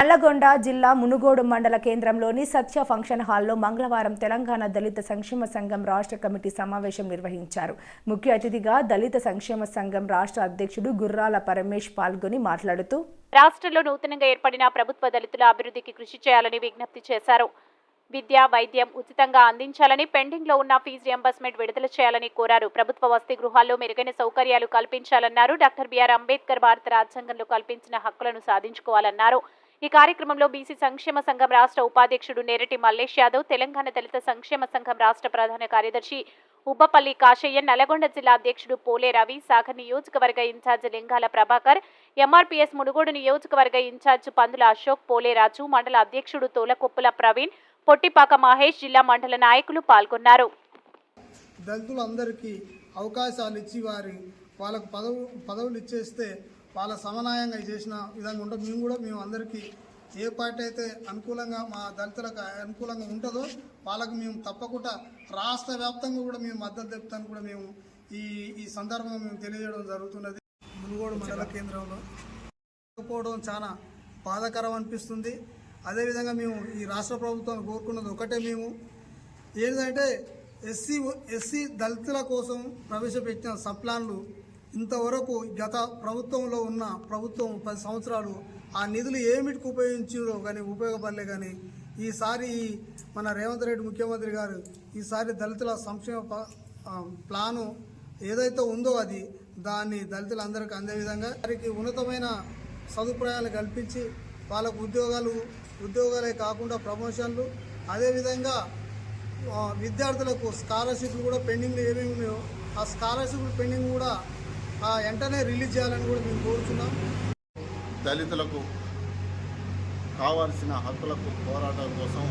నల్లగొండ జిల్లా మునుగోడు మండల కేంద్రంలోని సత్య ఫంక్షన్ హాల్లో మంగళవారం తెలంగాణ దళిత సంక్షేమ సంఘం రాష్ట్ర కమిటీ సమావేశం నిర్వహించారు. ముఖ్య అతిథిగా దళిత సంక్షేమ సంఘం రాష్ట్ర అధ్యక్షుడు గుర్రాల పరమేష్ పాల్గొని మాట్లాడుతూ రాష్ట్రంలో నూతనంగా ఏర్పడిన ప్రభుత్వ దళితుల అభివృద్ధికి కృషి చేయాలని విజ్ఞప్తి చేశారు. విద్య వైద్యం ఉచితంగా అందించాలని పెండింగ్లో ఉన్న ఫీజు రియంబర్స్మెంట్ విడుదల చేయాలని కోరారు. ప్రభుత్వ వసతి గృహాల్లో మెరుగైన సౌకర్యాలు కల్పించాలన్నారు. డాక్టర్ బిఆర్ అంబేద్కర్ భారత రాజ్యాంగంలో కల్పించిన హక్కులను సాధించుకోవాలన్నారు. ఈ కార్యక్రమంలో బీసీ సంక్షేమ సంఘం రాష్ట్ర ఉపాధ్యక్షుడు నేరటి మల్లేష్ యాదవ్ తెలంగాణ దళిత సంక్షేమ సంఘం రాష్ట్ర ప్రధాన కార్యదర్శి ఉబ్బపల్లి కాశయ్య నల్గొండ జిల్లా అధ్యక్షుడు పోలే రవి సాగర్ నియోజకవర్గ ఇన్ఛార్జ్ లింగాల ప్రభాకర్ ఎంఆర్పీఎస్ మునుగోడు నియోజకవర్గ ఇన్ఛార్జ్ పందుల అశోక్ పోలేరాజు మండల అధ్యక్షుడు తోలకొప్పుల ప్రవీణ్ పొట్టిపాక మహేష్ జిల్లా మండల నాయకులు పాల్గొన్నారు. దళితులందరికీ అవకాశాలు ఇచ్చి వారి వాళ్ళకు పదవు పదవులు ఇచ్చేస్తే వాళ్ళ సమన్వయంగా చేసిన విధంగా ఉంటుంది. మేము కూడా మేము అందరికీ ఏ పార్టీ అయితే అనుకూలంగా మా దళితులకు అనుకూలంగా ఉంటుందో వాళ్ళకు మేము తప్పకుండా రాష్ట్ర వ్యాప్తంగా కూడా మేము మద్దతు తెప్పుతాను కూడా మేము ఈ ఈ సందర్భంగా మేము తెలియజేయడం జరుగుతున్నది. మునుగోడు మండల కేంద్రంలో పోవడం చాలా బాధాకరం అనిపిస్తుంది. అదేవిధంగా మేము ఈ రాష్ట్ర ప్రభుత్వాన్ని కోరుకున్నది ఒకటే మేము. ఏంటంటే ఎస్సీ ఎస్సీ దళితుల కోసం ప్రవేశపెట్టిన సప్లాన్లు ఇంతవరకు గత ప్రభుత్వంలో ఉన్న ప్రభుత్వం పది సంవత్సరాలు ఆ నిధులు ఏమిటికి ఉపయోగించారో కానీ ఉపయోగపడలే కానీ ఈసారి మన రేవంత్ రెడ్డి ముఖ్యమంత్రి గారు ఈసారి దళితుల సంక్షేమ ప్లాను ఏదైతే ఉందో అది దాన్ని దళితులందరికీ అందే విధంగా వారికి ఉన్నతమైన సదుపాయాలు కల్పించి వాళ్ళకు ఉద్యోగాలు ఉద్యోగాలే కాకుండా ప్రమోషన్లు అదేవిధంగా విద్యార్థులకు స్కాలర్షిప్లు కూడా పెండింగ్లు ఏమేమి ఉన్నాయో ఆ స్కాలర్షిప్లు పెండింగ్ కూడా వెంటనే రిలీజ్ చేయాలని కూడా మేము కోరుతున్నాం దళితులకు కావాల్సిన హక్కులకు పోరాటం కోసం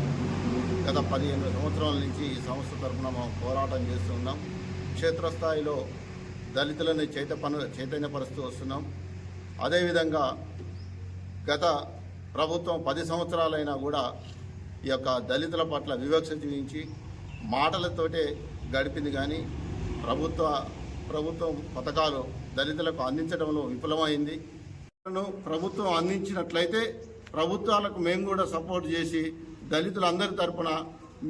గత పదిహేను సంవత్సరాల నుంచి ఈ సంస్థ తరఫున మేము పోరాటం చేస్తున్నాం. క్షేత్రస్థాయిలో దళితులని చైతపన చైతన్యపరుస్తూ వస్తున్నాం. అదేవిధంగా గత ప్రభుత్వం పది సంవత్సరాలైనా కూడా ఈ యొక్క దళితుల పట్ల వివక్ష చూపించి మాటలతోటే గడిపింది కానీ ప్రభుత్వ ప్రభుత్వం పథకాలు దళితులకు అందించడంలో విఫలమైంది. ప్రభుత్వం అందించినట్లయితే ప్రభుత్వాలకు మేము కూడా సపోర్ట్ చేసి దళితులందరి తరపున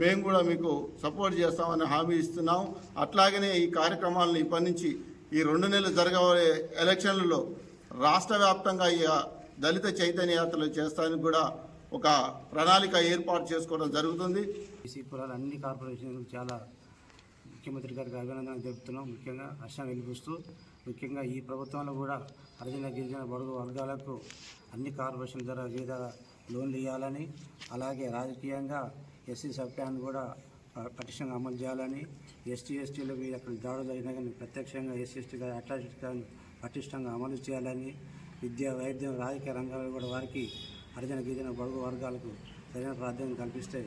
మేము కూడా మీకు సపోర్ట్ చేస్తామని హామీ ఇస్తున్నాం. అట్లాగనే ఈ కార్యక్రమాలను ఇప్పటి నుంచి ఈ రెండు నెలలు జరగబోయే ఎలక్షన్లలో రాష్ట్ర వ్యాప్తంగా ఈ దళిత చైతన్య యాత్రలు చేస్తానికి కూడా ఒక ప్రణాళిక ఏర్పాటు చేసుకోవడం జరుగుతుంది. అన్ని కార్పొరేషన్లకు చాలా ముఖ్యమంత్రి గారికి అభినందనలు తెలుపుతున్నాం. ముఖ్యంగా హర్షం వెలిపిస్తూ ముఖ్యంగా ఈ ప్రభుత్వంలో కూడా హరిజన గిరిజన బడుగు వర్గాలకు అన్ని కార్పొరేషన్ ద్వారా వివిధ లోన్లు ఇవ్వాలని అలాగే రాజకీయంగా ఎస్సీ సబ్ ప్లాన్ కూడా పటిష్టంగా అమలు చేయాలని ఎస్టీ ఎస్టీలకు అక్కడ దాడులు జరిగినా కానీ ప్రత్యక్షంగా ఎస్సీ ఎస్టీ అట్రాసిటీ పటిష్టంగా అమలు చేయాలని విద్య వైద్యం రాజకీయ రంగాల్లో కూడా వారికి హరిజన గిరిజన బడుగు వర్గాలకు సరైన ప్రాధాన్యం కల్పిస్తే